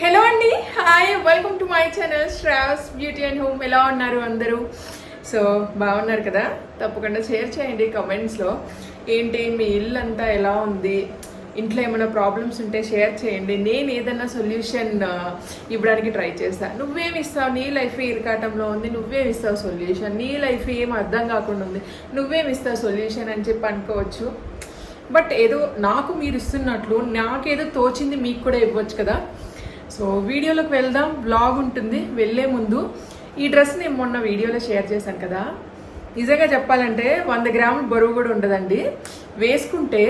Hello అండి. Hi welcome to my channel Sravs beauty and home ఎలా ఉన్నారు అందరూ? సో బాగున్నారు కదా? తప్పకుండా షేర్ చేయండి కమెంట్స్లో ఏంటి మీ ఇల్లు అంతా ఎలా ఉంది? ఇంట్లో ఏమైనా ప్రాబ్లమ్స్ ఉంటే షేర్ చేయండి. నేను ఏదైనా సొల్యూషన్ ఇవ్వడానికి ట్రై చేస్తాను నువ్వేమి ఇస్తావు? నీ లైఫ్ ఇరకాటంలో ఉంది. నువ్వేమి ఇస్తావు సొల్యూషన్ నీ లైఫ్ ఏం అర్థం కాకుండా ఉంది. నువ్వేమి ఇస్తావు సొల్యూషన్ అని చెప్పి అనుకోవచ్చు. బట్ ఏదో నాకు మీరు ఇస్తున్నట్లు నాకేదో తోచింది మీకు కూడా ఇవ్వచ్చు కదా? సో వీడియోలోకి వెళ్దాం. బ్లాగ్ ఉంటుంది. వెళ్ళే ముందు ఈ డ్రెస్ నేను మొన్న వీడియోలో షేర్ చేశాను కదా. నిజంగా చెప్పాలంటే వంద గ్రాముల బరువు కూడా ఉండదండి. వేసుకుంటే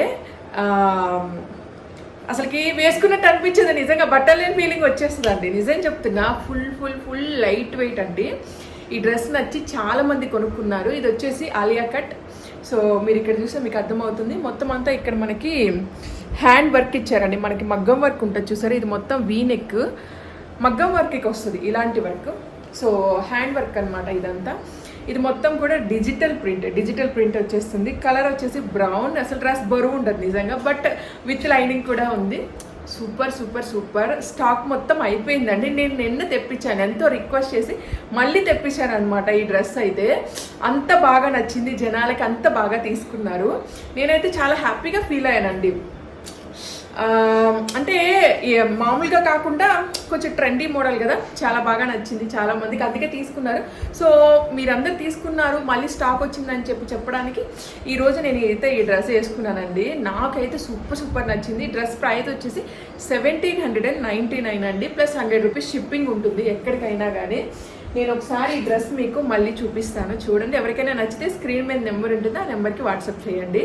అసలుకి వేసుకున్నట్టు అనిపించదు. నిజంగా బట్టలు లేని ఫీలింగ్ వచ్చేస్తుంది అండి నిజం చెప్తున్నా full full full light weight అండి. ఈ డ్రెస్ నచ్చి చాలామంది కొనుక్కున్నారు. ఇది వచ్చేసి ఆలియా కట్ సో మీరు ఇక్కడ చూస్తే మీకు అర్థమవుతుంది. మొత్తం అంతా ఇక్కడ మనకి హ్యాండ్ వర్క్ ఇచ్చారండి. మనకి మగ్గం వర్క్ ఉంటుంది చూసారా? ఇది మొత్తం వీ నెక్ మగ్గం వర్క్కి వస్తుంది ఇలాంటి వర్క్. సో హ్యాండ్ వర్క్ అన్నమాట ఇదంతా. ఇది మొత్తం కూడా డిజిటల్ ప్రింట్. డిజిటల్ ప్రింట్ వచ్చేస్తుంది. కలర్ వచ్చేసి బ్రౌన్. అసలు డ్రెస్ బరువు ఉండదు నిజంగా. బట్ విత్ లైనింగ్ కూడా ఉంది. Super super super. స్టాక్ మొత్తం అయిపోయిందండి. నేను నిన్న తెప్పించాను. ఎంతో రిక్వెస్ట్ చేసి మళ్ళీ తెప్పించాను అనమాట ఈ డ్రెస్ అయితే. అంత బాగా నచ్చింది. జనాలకి అంత బాగా తీసుకున్నారు. నేనైతే చాలా హ్యాపీగా ఫీల్ అయ్యానండి. అంటే మామూలుగా కాకుండా కొంచెం ట్రెండీ మోడల్ కదా. చాలా బాగా నచ్చింది చాలా మందికి అందుకే తీసుకున్నారు. సో మీరందరూ తీసుకున్నారు మళ్ళీ స్టాక్ వచ్చిందని చెప్పి చెప్పడానికి ఈరోజు నేను అయితే ఈ డ్రెస్ వేసుకున్నానండి నాకైతే సూపర్ సూపర్ నచ్చింది. డ్రెస్ ప్రైస్ వచ్చేసి seventeen hundred and ninety nine అండి. ప్లస్ హండ్రెడ్ రూపీస్ షిప్పింగ్ ఉంటుంది ఎక్కడికైనా కానీ నేను ఒకసారి ఈ డ్రెస్ మీకు మళ్ళీ చూపిస్తాను. చూడండి ఎవరికైనా నచ్చితే స్క్రీన్ మీద నెంబర్ ఉంటుంది ఆ నెంబర్కి వాట్సాప్ చేయండి.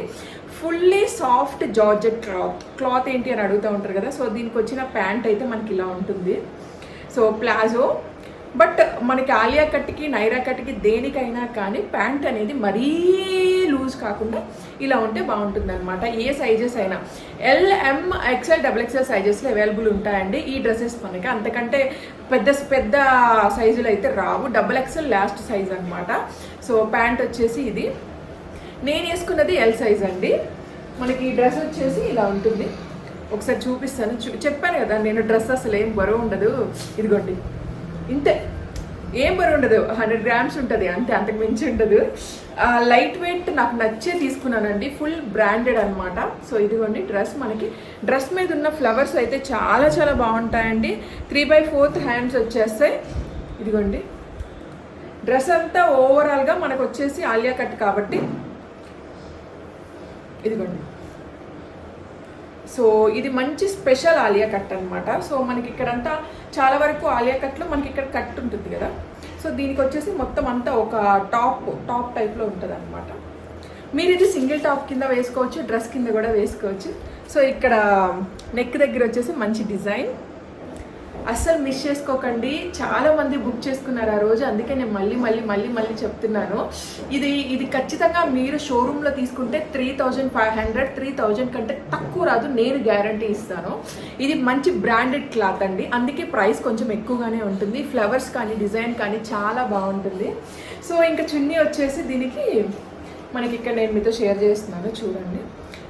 Fully soft georgette cloth cloth ఏంటి అని అడుగుతూ ఉంటారు కదా సో దీనికి వచ్చిన ప్యాంట్ అయితే మనకి ఇలా ఉంటుంది. So palazzo. బట్ మనకి ఆలియా కట్కి నైరా కట్కి దేనికైనా కానీ ప్యాంట్ అనేది మరీ లూజ్ కాకుండా ఇలా ఉంటే బాగుంటుంది అనమాట ఏ సైజెస్ అయినా. L M XL double XL సైజెస్లో available ఉంటాయండి. ఈ డ్రెస్సెస్ మనకి. అంతకంటే పెద్ద పెద్ద సైజులు అయితే రావు. డబుల్ ఎక్స్ఎల్ లాస్ట్ సైజ్ అనమాట సో ప్యాంట్ వచ్చేసి ఇది. నేను వేసుకున్నది ఎల్ సైజ్ అండి. మనకి ఈ డ్రెస్ వచ్చేసి ఇలా ఉంటుంది. ఒకసారి చూపిస్తాను. చూ చెప్పాను కదా నేను డ్రెస్ అసలు ఏం బరువు ఉండదు. ఇదిగోండి. ఇంతే. ఏం బరువు ఉండదు. హండ్రెడ్ గ్రామ్స్ ఉంటుంది. అంతే అంతకు మించి ఉండదు. లైట్ వెయిట్ నాకు నచ్చే తీసుకున్నానండి. ఫుల్ బ్రాండెడ్ అనమాట సో ఇదిగోండి డ్రెస్ మనకి. డ్రెస్ మీద ఉన్న ఫ్లవర్స్ అయితే చాలా చాలా బాగుంటాయండి. త్రీ బై ఫోర్త్ హ్యాండ్స్ వచ్చేస్తాయి. ఇదిగోండి. డ్రెస్ అంతా ఓవరాల్గా మనకు వచ్చేసి ఆలియా కట్ కాబట్టి. ఇదిగోండి. సో ఇది మంచి స్పెషల్ ఆలియా కట్ అనమాట సో మనకి ఇక్కడంతా చాలా వరకు ఆలియా కట్లో మనకి ఇక్కడ కట్ ఉంటుంది కదా. సో దీనికి వచ్చేసి మొత్తం అంతా ఒక టాప్ టాప్ టైప్లో ఉంటుంది అనమాట మీరు ఇది సింగిల్ టాప్ కింద వేసుకోవచ్చు డ్రెస్ కింద కూడా వేసుకోవచ్చు. సో ఇక్కడ నెక్ దగ్గర వచ్చేసి మంచి డిజైన్. అస్సలు మిస్ చేసుకోకండి. చాలా మంది బుక్ చేసుకున్నారు ఆ రోజు. అందుకే నేను మళ్ళీ మళ్ళీ మళ్ళీ మళ్ళీ చెప్తున్నాను. ఇది ఇది ఖచ్చితంగా మీరు షోరూంలో తీసుకుంటే three thousand five hundred three thousand కంటే తక్కువ రాదు. నేను గ్యారంటీ ఇస్తాను. ఇది మంచి బ్రాండెడ్ క్లాత్ అండి. అందుకే ప్రైస్ కొంచెం ఎక్కువగానే ఉంటుంది. ఫ్లవర్స్ కానీ డిజైన్ కానీ చాలా బాగుంటుంది. సో ఇంకా చున్నీ వచ్చేసి దీనికి మనకి ఇక్కడ నేను మీతో షేర్ చేస్తున్నాను. చూడండి.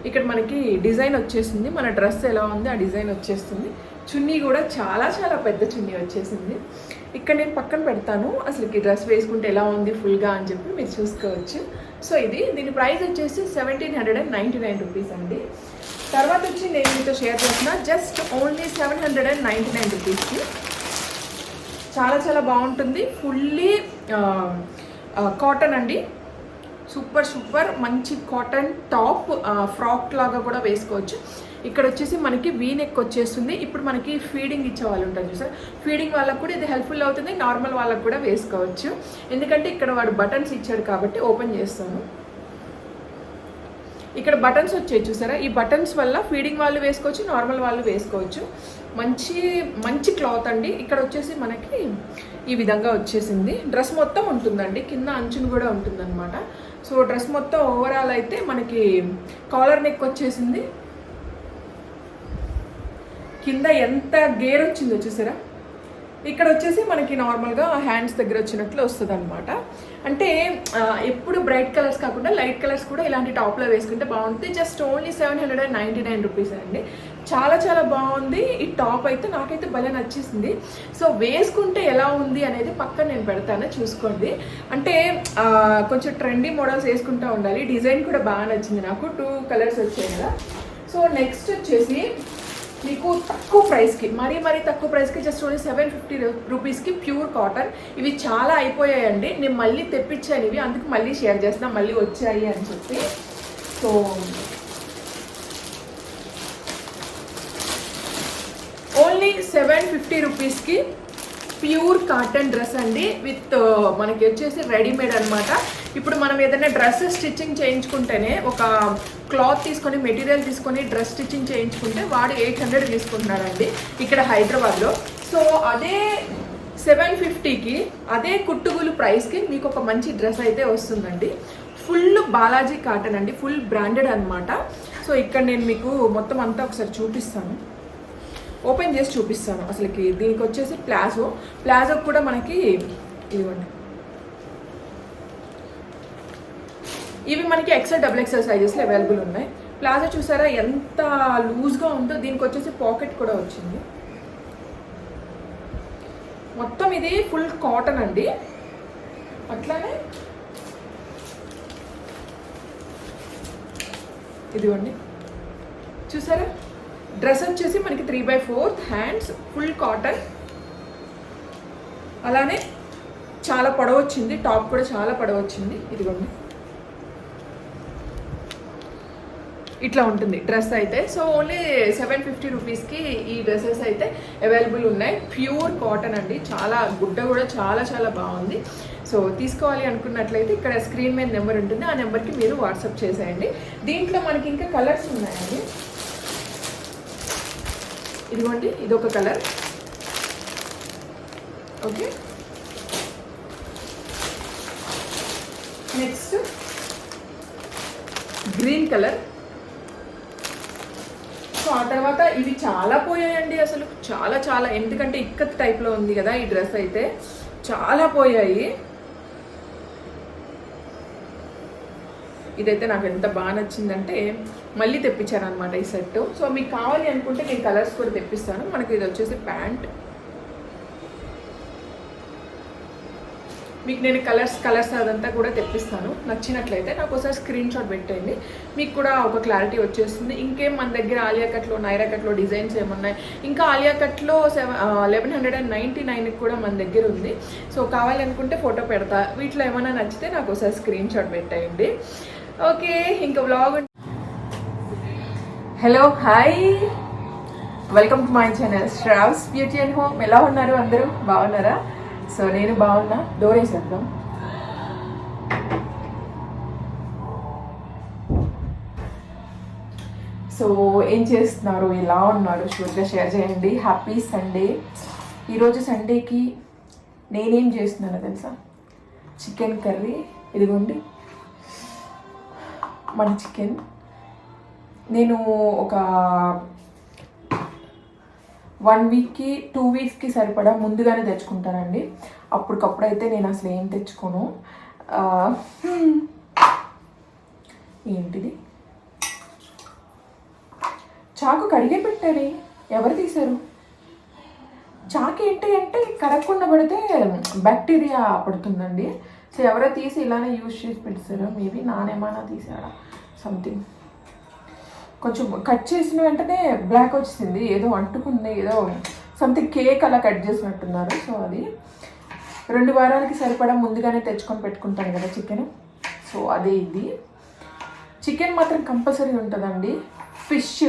ఇక్కడ మనకి డిజైన్ వచ్చేసింది. మన డ్రెస్ ఎలా ఉంది? ఆ డిజైన్ వచ్చేస్తుంది చున్నీ కూడా చాలా చాలా పెద్ద చున్నీ వచ్చేసింది. ఇక్కడ నేను పక్కన పెడతాను. అసలు ఈ డ్రెస్ వేసుకుంటే ఎలా ఉంది ఫుల్గా అని చెప్పి మీరు చూసుకోవచ్చు. సో ఇది దీని ప్రైస్ వచ్చేసి seventeen hundred and ninety nine rupees అండి. తర్వాత వచ్చి నేను మీతో షేర్ చేసిన just only seven hundred and ninety nine రూపీస్కి చాలా చాలా బాగుంటుంది. ఫుల్లీ కాటన్ అండి. సూపర్ సూపర్ మంచి కాటన్ టాప్ ఫ్రాక్ లాగా కూడా వేసుకోవచ్చు. ఇక్కడ వచ్చేసి మనకి వీ నెక్ వచ్చేస్తుంది. ఇప్పుడు మనకి ఫీడింగ్ ఇచ్చే వాళ్ళు ఉంటారు చూసారు? ఫీడింగ్ వాళ్ళకు కూడా ఇది హెల్ప్ఫుల్ అవుతుంది. నార్మల్ వాళ్ళకు కూడా వేసుకోవచ్చు. ఎందుకంటే ఇక్కడ వాడు బటన్స్ ఇచ్చాడు కాబట్టి ఓపెన్ చేస్తాను ఇక్కడ బటన్స్ వచ్చాయి చూసారా? ఈ బటన్స్ వల్ల ఫీడింగ్ వాళ్ళు వేసుకోవచ్చు నార్మల్ వాళ్ళు వేసుకోవచ్చు. మంచి మంచి క్లాత్ అండి. ఇక్కడ వచ్చేసి మనకి ఈ విధంగా వచ్చేసింది. డ్రెస్ మొత్తం ఉంటుందండి. కింద అంచును కూడా ఉంటుందన్నమాట. సో డ్రెస్ మొత్తం ఓవరాల్ అయితే మనకి కాలర్ నెక్ వచ్చేసింది. కింద ఎంత గేర్ వచ్చిందో చూసారా? ఇక్కడ వచ్చేసి మనకి నార్మల్గా హ్యాండ్స్ దగ్గర వచ్చినట్లు వస్తుంది అనమాట అంటే ఎప్పుడు బ్రైట్ కలర్స్ కాకుండా లైట్ కలర్స్ కూడా ఇలాంటి టాప్లో వేసుకుంటే బాగుంటుంది. Just only seven hundred and ninety nine rupees అండి. చాలా చాలా బాగుంది. ఈ టాప్ అయితే నాకైతే భలే నచ్చేసింది. సో వేసుకుంటే ఎలా ఉంది అనేది పక్కన నేను పెడతాను చూసుకోండి. అంటే కొంచెం ట్రెండీ మోడల్స్ వేసుకుంటూ ఉండాలి. డిజైన్ కూడా బాగా నచ్చింది నాకు. టూ కలర్స్ వచ్చాయి కదా. సో నెక్స్ట్ వచ్చేసి మీకు తక్కువ ప్రైస్కి మరీ మరీ తక్కువ ప్రైస్కి జస్ట్ ఓన్లీ సెవెన్ ఫిఫ్టీ రూపీస్కి ప్యూర్ కాటన్ ఇవి చాలా అయిపోయాయండి. నేను మళ్ళీ తెప్పించాను ఇవి. అందుకు మళ్ళీ షేర్ చేస్తాను మళ్ళీ వచ్చాయి అని చెప్పి. సో ఓన్లీ సెవెన్ ఫిఫ్టీ రూపీస్కి ప్యూర్ కాటన్ డ్రెస్ అండి విత్ మనకి వచ్చేసి రెడీమేడ్ అనమాట ఇప్పుడు మనం ఏదైనా డ్రెస్ స్టిచ్చింగ్ చేయించుకుంటేనే ఒక క్లాత్ తీసుకొని మెటీరియల్ తీసుకొని డ్రెస్ స్టిచ్చింగ్ చేయించుకుంటే వాడు ఎయిట్ హండ్రెడ్ తీసుకుంటున్నారండి ఇక్కడ హైదరాబాద్లో. సో అదే సెవెన్ ఫిఫ్టీకి అదే కుట్టుగులు ప్రైస్కి మీకు ఒక మంచి డ్రెస్ అయితే వస్తుందండి. ఫుల్ బాలాజీ కాటన్ అండి ఫుల్ బ్రాండెడ్ అనమాట సో ఇక్కడ నేను మీకు మొత్తం అంతా ఒకసారి చూపిస్తాను. ఓపెన్ చేసి చూపిస్తాను. అసలుకి దీనికి వచ్చేసి ప్లాజో. ప్లాజో కూడా మనకి ఇదిగోండి ఇవి మనకి ఎక్సెల్ డబుల్ ఎక్సెల్ సైజెస్లో అవైలబుల్ ఉన్నాయి. ప్లాజో చూసారా ఎంత లూజ్గా ఉందో? దీనికి వచ్చేసి పాకెట్ కూడా వచ్చింది. మొత్తం ఇది ఫుల్ కాటన్ అండి. అట్లానే ఇదిగోండి. చూసారా? డ్రెస్ వచ్చేసి మనకి three by fourth hands full cotton అలానే చాలా పొడవు వచ్చింది టాప్ కూడా చాలా పొడవు వచ్చింది. ఇదిగోండి. ఇట్లా ఉంటుంది డ్రెస్ అయితే. సో ఓన్లీ సెవెన్ ఫిఫ్టీ రూపీస్కి ఈ డ్రెస్సెస్ అయితే అవైలబుల్ ఉన్నాయి. ప్యూర్ కాటన్ అండి. చాలా గుడ్డ కూడా చాలా చాలా బాగుంది. సో తీసుకోవాలి అనుకున్నట్లయితే ఇక్కడ స్క్రీన్ మీద నెంబర్ ఉంటుంది. ఆ నెంబర్కి మీరు వాట్సాప్ చేసేయండి. దీంట్లో మనకి ఇంకా కలర్స్ ఉన్నాయండి. ఇదిగోండి ఇదొక colour. Okay. Next green colour. So ఆ తర్వాత ఇవి చాలా పోయాయండి అసలు. చాలా చాలా. ఎందుకంటే ఇక్కత్ టైప్లో ఉంది కదా ఈ డ్రెస్ అయితే. చాలా పోయాయి. ఇదైతే నాకు ఎంత బాగా నచ్చిందంటే మళ్ళీ తెప్పించాను అనమాట ఈ సెట్. సో మీకు కావాలి అనుకుంటే నేను కలర్స్ కూడా తెప్పిస్తాను. మనకి ఇది వచ్చేసి ప్యాంట్. మీకు నేను కలర్స్ కలర్స్ అదంతా కూడా తెప్పిస్తాను. నచ్చినట్లయితే నాకు ఒకసారి స్క్రీన్ షాట్ పెట్టేయండి. మీకు కూడా ఒక క్లారిటీ వచ్చేస్తుంది. ఇంకేం మన దగ్గర ఆలియా కట్లో నైరా కట్లో డిజైన్స్ ఏమున్నాయి? ఇంకా ఆలియా కట్లో seven eleven hundred and ninety నైన్కి కూడా మన దగ్గర ఉంది. సో కావాలనుకుంటే ఫోటో పెడతా. వీటిలో ఏమైనా నచ్చితే నాకు ఒకసారి స్క్రీన్ షాట్ పెట్టేయండి. ఓకే ఇంకా vlog hello hi welcome to my channel Sravs beauty and home ఎలా ఉన్నారు అందరూ? బాగున్నారా? సో నేను బాగున్నా. డోర్ వేసేద్దాం. సో ఏం చేస్తున్నారు? ఎలా ఉన్నారు? షూర్గా షేర్ చేయండి. హ్యాపీ సండే ఈరోజు సండేకి నేనేం చేస్తున్నానో తెలుసా? చికెన్ కర్రీ ఇదిగోండి. మన చికెన్. నేను ఒక వన్ వీక్కి టూ వీక్స్కి సరిపడా ముందుగానే తెచ్చుకుంటానండి. అప్పటికప్పుడు అయితే నేను అసలు ఏం తెచ్చుకోను. ఏంటిది? చాకు కడిగే పెట్టారే. ఎవరు తీశారు? చాకు ఏంటి అంటే కడగకుండా పడితే బ్యాక్టీరియా పడుతుందండి. సో ఎవరో తీసి ఇలానే యూజ్ చేసి పెట్టారు మేబీ నానేమైనా తీసాడా? సంథింగ్ కొంచెం కట్ చేసిన వెంటనే బ్లాక్ వచ్చింది ఏదో అంటుకుంది ఏదో సంథింగ్ కేక్ అలా కట్ చేసినట్టున్నారు. సో అది రెండు వారాలకి సరిపడా ముందుగానే తెచ్చుకొని పెట్టుకుంటాను కదా చికెన్ సో అదే ఇది. చికెన్ మాత్రం కంపల్సరీ ఉంటుందండి. ఫిష్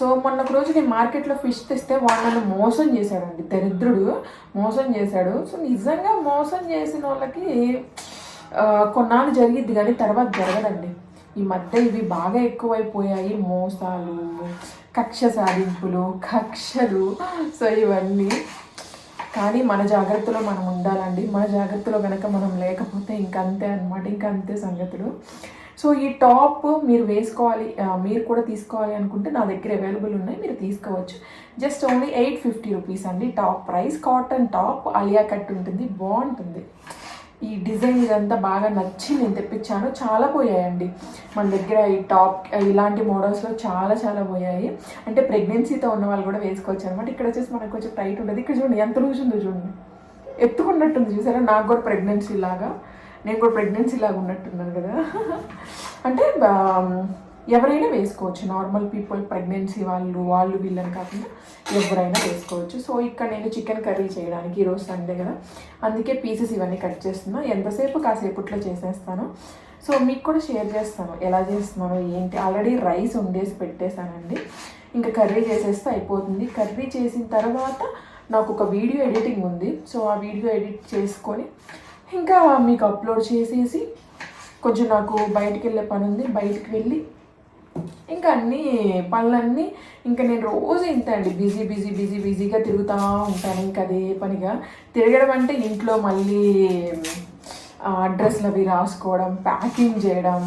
సో మొన్న ఒక రోజు నేను మార్కెట్లో ఫిష్ తెస్తే వాడు నన్ను మోసం చేశాడండి. దరిద్రుడు మోసం చేశాడు. సో నిజంగా మోసం చేసిన వాళ్ళకి కొన్నాళ్ళు జరిగిద్ది కానీ తర్వాత జరగదండి. ఈ మధ్య ఇవి బాగా ఎక్కువైపోయాయి. మోసాలు కక్ష సాధింపులు కక్షలు. సో ఇవన్నీ. కానీ మన జాగ్రత్తలో మనం ఉండాలండి. మన జాగ్రత్తలో కనుక మనం లేకపోతే ఇంకంతే అనమాట ఇంకంతే అంతే సంగతులు. సో ఈ టాప్ మీరు వేసుకోవాలి మీరు కూడా తీసుకోవాలి అనుకుంటే నా దగ్గర అవైలబుల్ ఉన్నాయి మీరు తీసుకోవచ్చు. Just only eight fifty rupees అండి top price. Cotton top Alia cut ఉంటుంది బాగుంటుంది. ఈ డిజైన్ ఇదంతా బాగా నచ్చి నేను తెప్పించాను. చాలా పోయాయండి. మన దగ్గర ఈ టాప్ ఇలాంటి మోడల్స్లో చాలా చాలా పోయాయి. అంటే ప్రెగ్నెన్సీతో ఉన్న వాళ్ళు కూడా వేసుకోవచ్చు అనమాట ఇక్కడ వచ్చేసి మనకు కొంచెం టైట్ ఉండదు. ఇక్కడ చూడండి ఎంత లూజ్ ఉందో చూడండి. ఎత్తుకున్నట్టుంది చూసారా? నాకు కూడా ప్రెగ్నెన్సీ లాగా. నేను కూడా ప్రెగ్నెన్సీ లాగా ఉన్నట్టున్నాను కదా. అంటే ఎవరైనా వేసుకోవచ్చు. నార్మల్ పీపుల్ ప్రెగ్నెన్సీ వాళ్ళు వాళ్ళు వీళ్ళని కాకుండా ఎవరైనా వేసుకోవచ్చు. సో ఇక్కడ నేను చికెన్ కర్రీ చేయడానికి ఈరోజు సండే కదా. అందుకే పీసెస్ ఇవన్నీ కట్ చేస్తున్నా. ఎంతసేపు కాసేపట్లో చేసేస్తాను. సో మీకు కూడా షేర్ చేస్తాను. ఎలా చేస్తున్నానో ఏంటి? ఆల్రెడీ రైస్ వండేసి పెట్టేశానండి. ఇంకా కర్రీ చేసేస్తే అయిపోతుంది. కర్రీ చేసిన తర్వాత నాకు ఒక వీడియో ఎడిటింగ్ ఉంది. సో ఆ వీడియో ఎడిట్ చేసుకొని ఇంకా మీకు అప్లోడ్ చేసేసి కొంచెం నాకు బయటికి వెళ్ళే పని ఉంది బయటికి వెళ్ళి ఇంకా అన్ని పనులన్నీ ఇంకా నేను రోజు ఇంత అండి బిజీ బిజీ బిజీ బిజీగా తిరుగుతూ ఉంటాను. ఇంకా అదే పనిగా తిరగడం అంటే ఇంట్లో మళ్ళీ అడ్రస్లు అవి రాసుకోవడం ప్యాకింగ్ చేయడం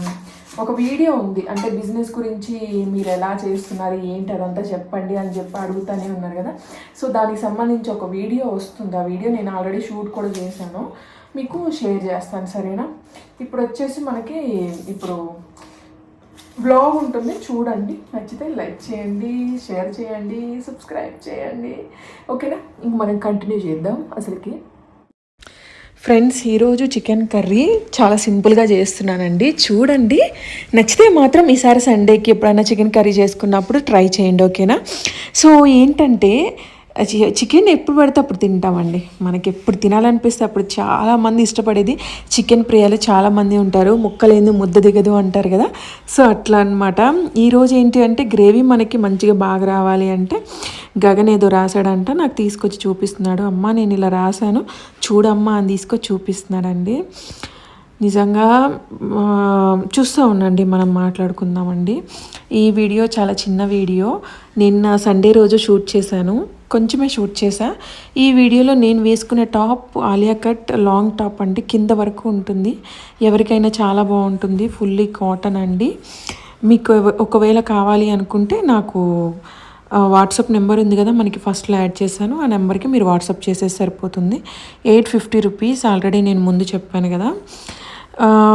ఒక వీడియో ఉంది. అంటే బిజినెస్ గురించి మీరు ఎలా చేస్తున్నారు ఏంటి అదంతా చెప్పండి అని చెప్పి అడుగుతూనే ఉన్నారు కదా. సో దానికి సంబంధించి ఒక వీడియో వస్తుంది. ఆ వీడియో నేను ఆల్రెడీ షూట్ కూడా చేశాను. మీకు షేర్ చేస్తాను సరేనా? ఇప్పుడు వచ్చేసి మనకి ఇప్పుడు బ్లాగ్ ఉంటుంది. చూడండి. నచ్చితే లైక్ చేయండి షేర్ చేయండి సబ్స్క్రైబ్ చేయండి. ఓకేనా? ఇంక మనం కంటిన్యూ చేద్దాం అసలుకి. ఫ్రెండ్స్ ఈరోజు చికెన్ కర్రీ చాలా సింపుల్గా చేస్తున్నానండి. చూడండి నచ్చితే మాత్రం ఈసారి సండేకి ఎప్పుడైనా చికెన్ కర్రీ చేసుకున్నప్పుడు ట్రై చేయండి ఓకేనా? సో ఏంటంటే చికెన్ ఎప్పుడు పడితే అప్పుడు తింటామండి. మనకి ఎప్పుడు తినాలనిపిస్తే అప్పుడు చాలామంది ఇష్టపడేది చికెన్ ప్రియాలు చాలామంది ఉంటారు. ముక్కలేంది ముద్ద దిగదు అంటారు కదా. సో అట్లా అనమాట ఈరోజు ఏంటి అంటే గ్రేవీ మనకి మంచిగా బాగా రావాలి అంటే గగన్ ఏదో రాశాడంట. నాకు తీసుకొచ్చి చూపిస్తున్నాడు. అమ్మ నేను ఇలా రాశాను. చూడమ్మా అని తీసుకొచ్చి చూపిస్తున్నాడండి. నిజంగా చూస్తూ ఉండండి మనం మాట్లాడుకుందామండి. ఈ వీడియో చాలా చిన్న వీడియో. నిన్న సండే రోజు షూట్ చేశాను. కొంచెమే షూట్ చేశా. ఈ వీడియోలో నేను వేసుకునే top Alia cut long top అండి కింద వరకు ఉంటుంది. ఎవరికైనా చాలా బాగుంటుంది. ఫుల్లీ కాటన్ అండి. మీకు ఒకవేళ కావాలి అనుకుంటే నాకు వాట్సాప్ నెంబర్ ఉంది కదా మనకి ఫస్ట్లో యాడ్ చేశాను. ఆ నెంబర్కి మీరు వాట్సాప్ చేసేసి సరిపోతుంది. ఎయిట్ ఫిఫ్టీ రూపీస్ ఆల్రెడీ నేను ముందు చెప్పాను కదా.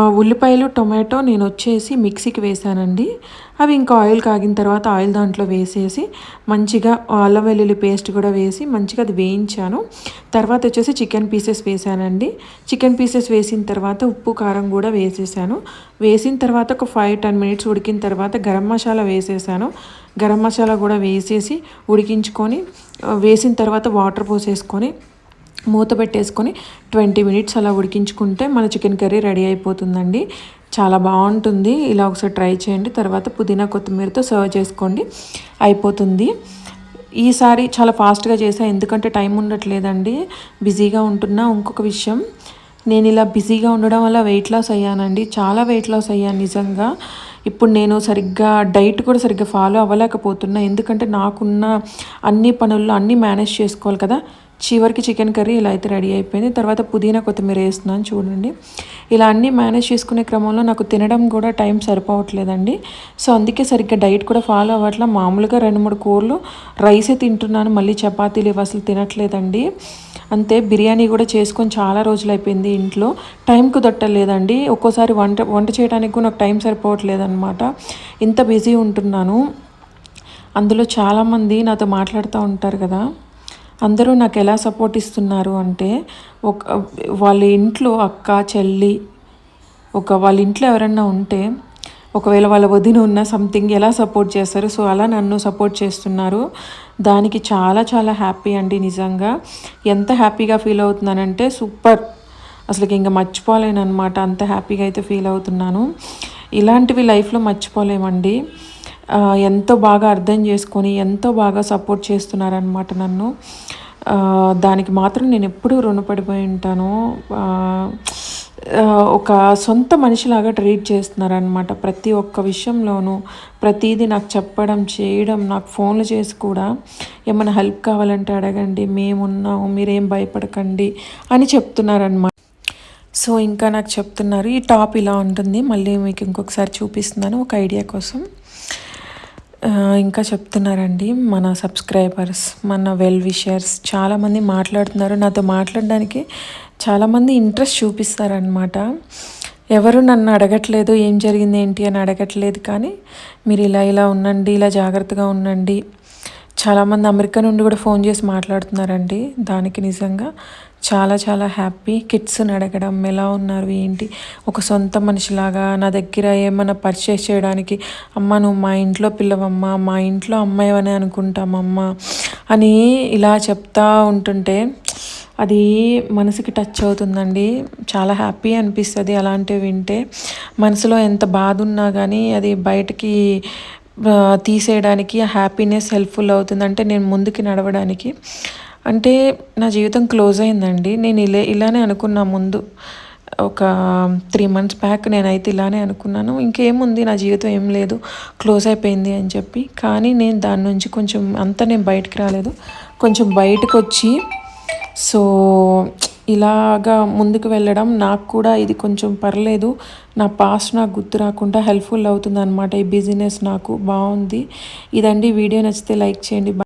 ఉల్లిపాయలు టొమాటో నేను వచ్చేసి మిక్సీకి వేసానండి అవి ఇంకా ఆయిల్ కాగిన తర్వాత ఆయిల్ దాంట్లో వేసేసి మంచిగా అల్లం వెల్లుల్లి పేస్ట్ కూడా వేసి మంచిగా అది వేయించాను. తర్వాత వచ్చేసి చికెన్ పీసెస్ వేసానండి. చికెన్ పీసెస్ వేసిన తర్వాత ఉప్పు కారం కూడా వేసేసాను. వేసిన తర్వాత ఒక ఫైవ్ టెన్ మినిట్స్ ఉడికిన తర్వాత గరం మసాలా వేసేసాను. గరం మసాలా కూడా వేసేసి ఉడికించుకొని వేసిన తర్వాత వాటర్ పోసేసుకొని మూత పెట్టేసుకొని ట్వంటీ మినిట్స్ అలా ఉడికించుకుంటే మన చికెన్ కర్రీ రెడీ అయిపోతుందండి. చాలా బాగుంటుంది. ఇలా ఒకసారి ట్రై చేయండి. తర్వాత పుదీనా కొత్తిమీరతో సర్వ్ చేసుకోండి. అయిపోతుంది. ఈసారి చాలా ఫాస్ట్గా చేసా. ఎందుకంటే టైం ఉండట్లేదండి. బిజీగా ఉంటున్నా. ఇంకొక విషయం నేను ఇలా బిజీగా ఉండడం వల్ల వెయిట్ లాస్ అయ్యానండి. చాలా వెయిట్ లాస్ అయ్యాను నిజంగా. ఇప్పుడు నేను సరిగ్గా డైట్ కూడా సరిగ్గా ఫాలో అవ్వలేకపోతున్నా. ఎందుకంటే నాకున్న అన్ని పనుల్లో అన్నీ మేనేజ్ చేసుకోవాలి కదా. చివరికి చికెన్ కర్రీ ఇలా అయితే రెడీ అయిపోయింది. తర్వాత పుదీనా కొత్తిమీర వేస్తున్నాను చూడండి. ఇలా అన్నీ మేనేజ్ చేసుకునే క్రమంలో నాకు తినడం కూడా టైం సరిపోవట్లేదండి. సో అందుకే సరిగ్గా డైట్ కూడా ఫాలో అవ్వట్లా. మామూలుగా రెండు మూడు కూరలు రైసే తింటున్నాను. మళ్ళీ చపాతీలు ఇవి అసలు తినట్లేదండి. అంతే బిర్యానీ కూడా చేసుకొని చాలా రోజులు అయిపోయింది ఇంట్లో. టైం దొట్టలేదండి ఒక్కోసారి వంట వంట చేయడానికి కూడా నాకు టైం సరిపోవట్లేదన్నమాట. ఇంత బిజీ ఉంటున్నాను. అందులో చాలామంది నాతో మాట్లాడుతూ ఉంటారు కదా. అందరూ నాకు ఎలా సపోర్ట్ ఇస్తున్నారు అంటే ఒక వాళ్ళ ఇంట్లో అక్క చెల్లి ఒక వాళ్ళ ఇంట్లో ఎవరన్నా ఉంటే ఒకవేళ వాళ్ళ వదిన ఉన్న సంథింగ్ ఎలా సపోర్ట్ చేస్తారు? సో అలా నన్ను సపోర్ట్ చేస్తున్నారు. దానికి చాలా చాలా హ్యాపీ అండి నిజంగా. ఎంత హ్యాపీగా ఫీల్ అవుతున్నానంటే సూపర్ అసలుకి ఇంకా మర్చిపోలేను అనమాట అంత హ్యాపీగా అయితే ఫీల్ అవుతున్నాను. ఇలాంటివి లైఫ్లో మర్చిపోలేమండి. ఎంతో బాగా అర్థం చేసుకొని ఎంతో బాగా సపోర్ట్ చేస్తున్నారనమాట నన్ను. దానికి మాత్రం నేను ఎప్పుడూ రుణపడిపోయి ఉంటాను. ఒక సొంత మనిషిలాగా ట్రీట్ చేస్తున్నారనమాట ప్రతి ఒక్క విషయంలోనూ ప్రతిదీ నాకు చెప్పడం చేయడం నాకు ఫోన్లు చేసి కూడా ఏమైనా హెల్ప్ కావాలంటే అడగండి మేమున్నాము మీరేం భయపడకండి అని చెప్తున్నారనమాట సో ఇంకా నాకు చెప్తున్నారు ఈ టాప్ ఇలా ఉంటుంది. మళ్ళీ మీకు ఇంకొకసారి చూపిస్తున్నాను ఒక ఐడియా కోసం. ఇంకా చెప్తున్నారండి మన సబ్స్క్రైబర్స్ మన వెల్ విషర్స్ చాలామంది మాట్లాడుతున్నారు. నాతో మాట్లాడడానికి చాలామంది ఇంట్రెస్ట్ చూపిస్తారనమాట ఎవరు నన్ను అడగట్లేదు ఏం జరిగింది ఏంటి అని అడగట్లేదు కానీ మీరు ఇలా ఇలా ఉండండి ఇలా జాగ్రత్తగా ఉండండి. చాలామంది అమెరికా నుండి కూడా ఫోన్ చేసి మాట్లాడుతున్నారండి. దానికి నిజంగా చాలా చాలా హ్యాపీ కిడ్స్ని అడగడం ఎలా ఉన్నారు ఏంటి? ఒక సొంత మనిషిలాగా నా దగ్గర ఏమైనా పర్చేస్ చేయడానికి అమ్మ నువ్వు మా ఇంట్లో పిల్లవమ్మ మా ఇంట్లో అమ్మాయి అనుకుంటామమ్మ అని ఇలా చెప్తా ఉంటుంటే అది మనసుకి టచ్ అవుతుందండి. చాలా హ్యాపీ అనిపిస్తుంది అలాంటివి వింటే. మనసులో ఎంత బాధ ఉన్నా కానీ అది బయటకి తీసేయడానికి ఆ హ్యాపీనెస్ హెల్ప్ఫుల్ అవుతుంది అంటే నేను ముందుకి నడవడానికి అంటే నా జీవితం క్లోజ్ అయిందండి. నేను ఇలా ఇలానే అనుకున్నా ముందు. ఒక త్రీ మంత్స్ బ్యాక్ నేనైతే ఇలానే అనుకున్నాను. ఇంకేముంది నా జీవితం ఏం లేదు. క్లోజ్ అయిపోయింది అని చెప్పి. కానీ నేను దాని నుంచి కొంచెం అంతా నేను బయటికి రాలేదు. కొంచెం బయటకు వచ్చి సో ఇలాగా ముందుకు వెళ్ళడం నాకు కూడా ఇది కొంచెం పర్లేదు. నా పాస్ట్ నాకు గుర్తు రాకుండా హెల్ప్ఫుల్ అవుతుంది అనమాట ఈ బిజినెస్ నాకు బాగుంది. ఇదండి. వీడియో నచ్చితే లైక్ చేయండి.